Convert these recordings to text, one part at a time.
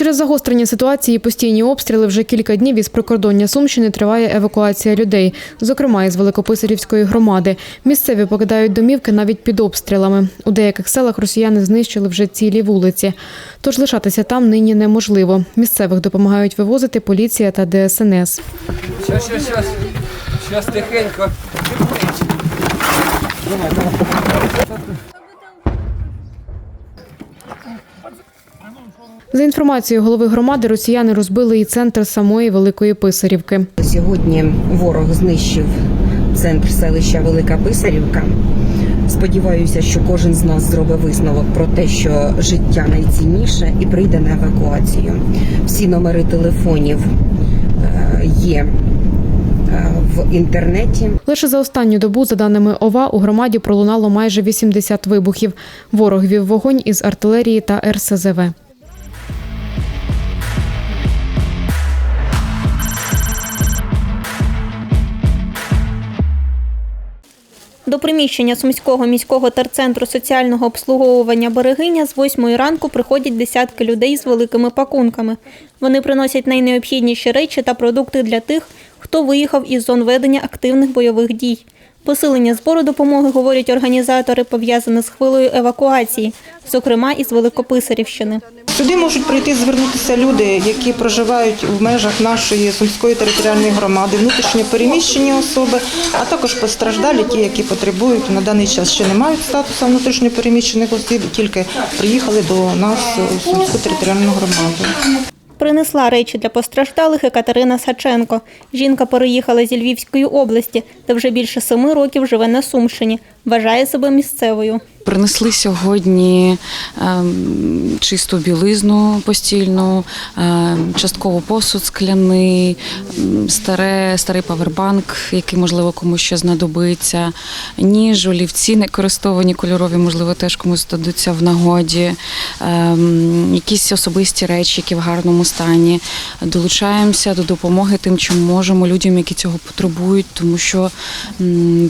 Через загострення ситуації і постійні обстріли вже кілька днів із прикордоння Сумщини триває евакуація людей, зокрема із Великописарівської громади. Місцеві покидають домівки навіть під обстрілами. У деяких селах росіяни знищили вже цілі вулиці. Тож лишатися там нині неможливо. Місцевих допомагають вивозити поліція та ДСНС. Щас, щас, щас. Щас тихенько. За інформацією голови громади, росіяни розбили і центр самої Великої Писарівки. Сьогодні ворог знищив центр селища Велика Писарівка. Сподіваюся, що кожен з нас зробить висновок про те, що життя найцінніше і прийде на евакуацію. Всі номери телефонів е, є е, в інтернеті. Лише за останню добу, за даними ОВА, у громаді пролунало майже 80 вибухів. Ворог вів вогонь із артилерії та РСЗВ. До приміщення Сумського міського терцентру соціального обслуговування Берегиня з 8 ранку приходять десятки людей з великими пакунками. Вони приносять найнеобхідніші речі та продукти для тих, хто виїхав із зон ведення активних бойових дій. Посилення збору допомоги, говорять організатори, пов'язане з хвилею евакуації, зокрема із Великописарівщини. Сюди можуть прийти звернутися люди, які проживають в межах нашої сумської територіальної громади, внутрішньо переміщені особи, а також постраждалі, ті, які потребують на даний час ще не мають статусу внутрішньо переміщених осіб, тільки приїхали до нас у сумську територіальну громаду. Принесла речі для постраждалих і Катерина Саченко. Жінка переїхала зі Львівської області, де вже більше семи років живе на Сумщині. Вважає себе місцевою. Принесли сьогодні ем, чисту білизну постільну, ем, частково посуд скляний, старе, старий павербанк, який можливо комусь ще знадобиться, ніж, олівці некористовані кольорові, можливо, теж комусь дадуться в нагоді, ем, якісь особисті речі, які в гарному стані. Долучаємося до допомоги тим, чим можемо людям, які цього потребують, тому що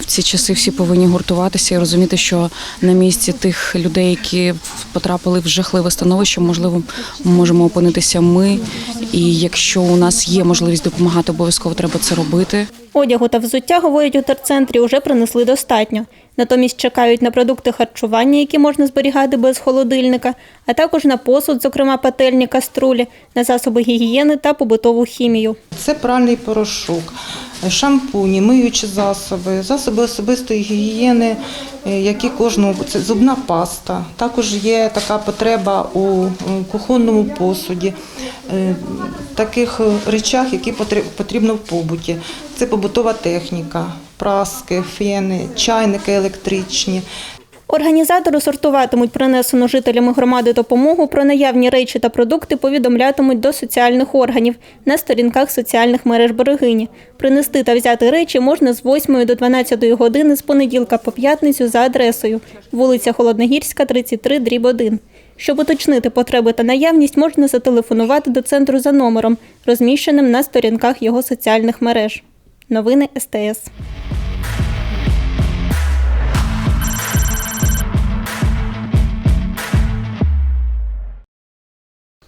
в ці часи всі повинні гуртуватися і розуміти, що на місці тих людей, які потрапили в жахливе становище, можливо, можемо опинитися ми. І якщо у нас є можливість допомагати, обов'язково треба це робити. Одягу та взуття, говорять у терцентрі, уже принесли достатньо. Натомість чекають на продукти харчування, які можна зберігати без холодильника, а також на посуд, зокрема пательні каструлі, на засоби гігієни та побутову хімію. Це пральний порошок, шампуні, миючі засоби, засоби особистої гігієни, е, які кожного це зубна паста. Також є така потреба у кухонному посуді, е, таких е, речах, які потрібно в побуті. Це побутова техніка, праски, фени, чайники електричні. Організатори сортуватимуть принесену жителями громади допомогу про наявні речі та продукти повідомлятимуть до соціальних органів на сторінках соціальних мереж берегині. Принести та взяти речі можна з 8 до 12 години з понеділка по п'ятницю за адресою вулиця Холодногірська, 33, дріб 1. Щоб уточнити потреби та наявність, можна зателефонувати до центру за номером, розміщеним на сторінках його соціальних мереж. Новини СТС.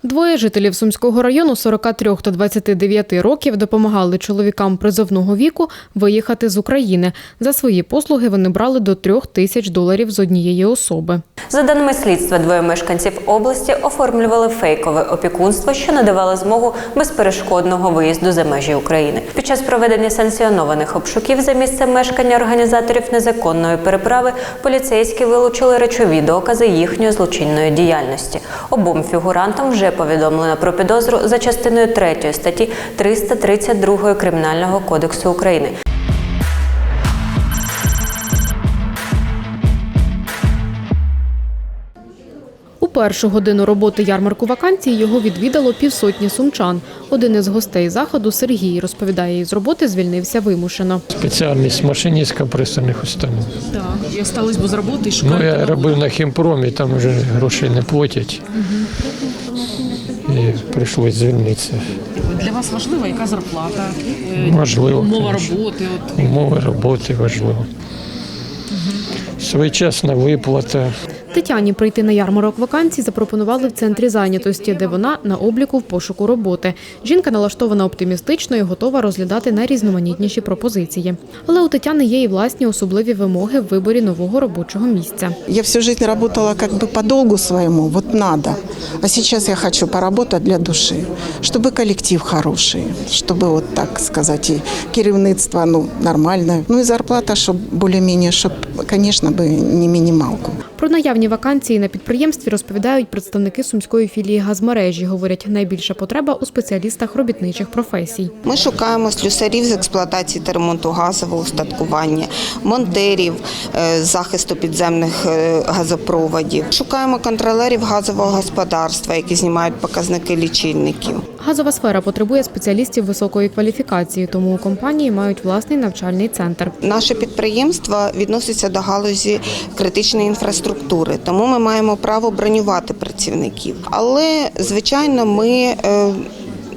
Двоє жителів Сумського району 43 та 29 років допомагали чоловікам призовного віку виїхати з України. За свої послуги вони брали до трьох тисяч доларів з однієї особи. За даними слідства, двоє мешканців області оформлювали фейкове опікунство, що надавало змогу безперешкодного виїзду за межі України. Під час проведення санкціонованих обшуків за місцем мешкання організаторів незаконної переправи поліцейські вилучили речові докази їхньої злочинної діяльності. Обом фігурантам вже повідомлено про підозру за частиною 3 статті 332 Кримінального кодексу України. У першу годину роботи ярмарку вакансій його відвідало півсотні сумчан. Один із гостей заходу Сергій розповідає, із роботи звільнився вимушено. Спеціальність машиністка пристальних установ. Так, і остались без роботи і Ну, я робив на хімпромі, там вже грошей не платять. І прийшлось звільнитися. Для вас важлива яка зарплата, Важливо, умова конечно. роботи. От. Умови роботи важливо. Своєчасна виплата. Тетяні прийти на ярмарок вакансій запропонували в центрі зайнятості, де вона на обліку в пошуку роботи. Жінка налаштована оптимістично і готова розглядати найрізноманітніші пропозиції. Але у Тетяни є і власні особливі вимоги в виборі нового робочого місця. Я всю жизнь работала как бы по долгу своему, вот надо. А сейчас я хочу поработать для души, чтобы коллектив хороший, чтобы вот так сказать, и керівництво ну, нормальное. Ну и зарплата, чтобы более-менее, чтобы, конечно, бы не минималку. Про наявні вакансії на підприємстві розповідають представники сумської філії газмережі. Говорять, найбільша потреба у спеціалістах робітничих професій. Ми шукаємо слюсарів з експлуатації та ремонту газового устаткування, монтерів е, захисту підземних е, газопроводів. Шукаємо контролерів газового господарства, які знімають показники лічильників. Газова сфера потребує спеціалістів високої кваліфікації, тому у компанії мають власний навчальний центр. Наше підприємство відноситься до галузі критичної інфраструктури, тому ми маємо право бронювати працівників. Але звичайно, ми е,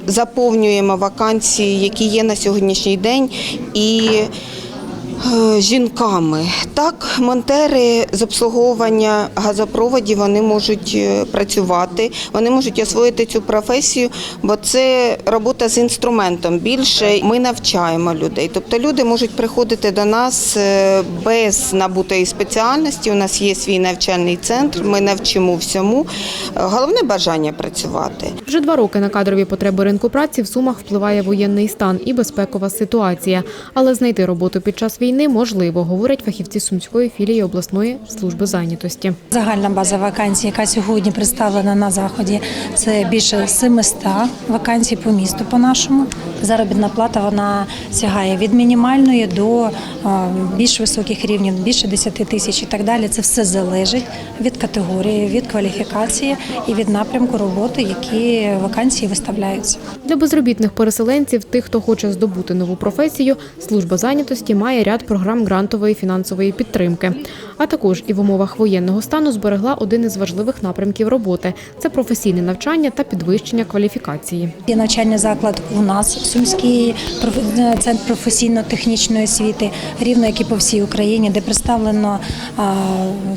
заповнюємо вакансії, які є на сьогоднішній день, і жінками. Так, монтери з обслуговування газопроводів вони можуть е, працювати, вони можуть освоїти цю професію, бо це робота з інструментом. Більше ми навчаємо людей. Тобто люди можуть приходити до нас е, без набутої спеціальності. У нас є свій навчальний центр, ми навчимо всьому. Е, Головне бажання працювати. Вже два роки на кадрові потреби ринку праці в Сумах впливає воєнний стан і безпекова ситуація. Але знайти роботу під час війни можливо, говорять фахівці сумської філії обласної служби зайнятості. Загальна база вакансій, яка сьогодні представлена на заході, це більше 700 вакансій по місту. По нашому заробітна плата вона сягає від мінімальної до е, більш високих рівнів, більше 10 тисяч і так далі. Це все залежить від категорії, від кваліфікації і від напрямку роботи, які вакансії виставляються. Для безробітних переселенців, тих, хто хоче здобути нову професію, служба зайнятості має ряд програм грантової фінансової підтримки. А також і в умовах воєнного стану зберегла один із важливих напрямків роботи це професійне навчання та підвищення кваліфікації. Є навчальний заклад у нас Сумський проф- центр професійно-технічної освіти, рівно як і по всій Україні, де представлено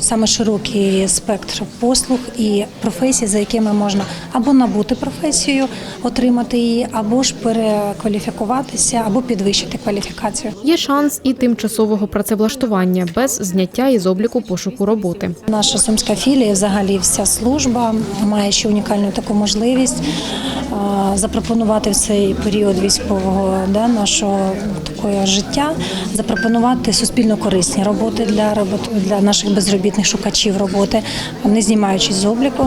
саме широкий спектр послуг і професій, за якими можна або набути професію, отримати її, або ж перекваліфікуватися, або підвищити кваліфікацію. Є шанс і тимчасового працевлаштування без зняття із обліку пошуку роботи. Наша сумська філія, взагалі вся служба має ще унікальну таку можливість запропонувати в цей період військового да, нашого такого життя, запропонувати суспільно корисні роботи для робот для наших безробітних шукачів роботи, не знімаючись з обліку.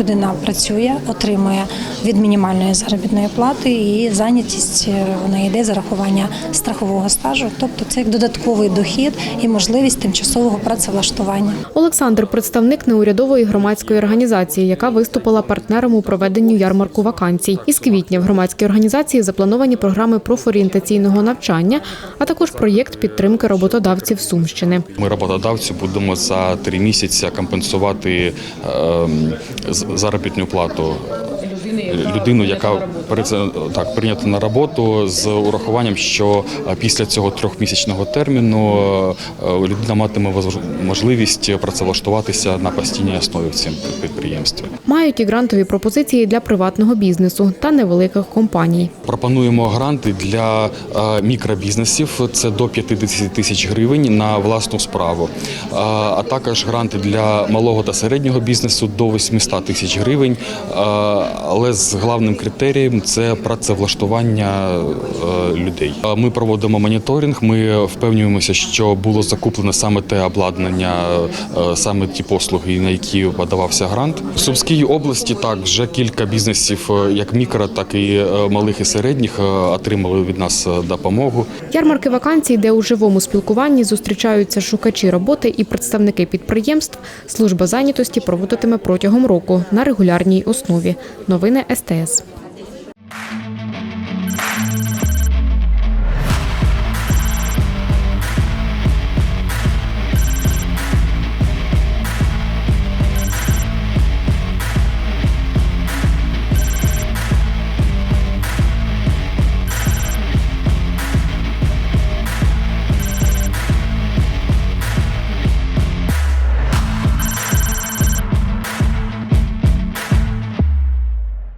Людина працює, отримує від мінімальної заробітної плати і зайнятість е, вона йде зарахування страхового стажу, тобто це як додатковий дохід і можливість тимчасового працевлаштування. Олександр представник неурядової громадської організації, яка виступила партнером у проведенні ярмарку вакансій. Із квітня в громадській організації заплановані програми профорієнтаційного навчання, а також проєкт підтримки роботодавців Сумщини. Ми роботодавцю будемо за три місяці компенсувати ем, з- заробітну плату людину, яка так прийнята на роботу з урахуванням, що е, після цього трьохмісячного терміну е, людина матиме можливість працевлаштуватися на постійній основі в цьому підприємстві. Мають і грантові пропозиції для приватного бізнесу та невеликих компаній. Пропонуємо гранти для е, мікробізнесів. Це до 50 тисяч гривень на власну справу, а також гранти для малого та середнього бізнесу до 800 тисяч гривень. Е, Але з головним критерієм це працевлаштування е, людей. Ми проводимо моніторинг. Ми впевнюємося, що було закуплено саме те обладнання, е, саме ті послуги, на які подавався грант. В Сумській області так вже кілька бізнесів, е, як мікро, так і е, малих і середніх, е, отримали від нас е, допомогу. Ярмарки вакансій, де у живому спілкуванні зустрічаються шукачі роботи і представники підприємств, служба зайнятості проводитиме протягом року на регулярній основі. Новини СТС.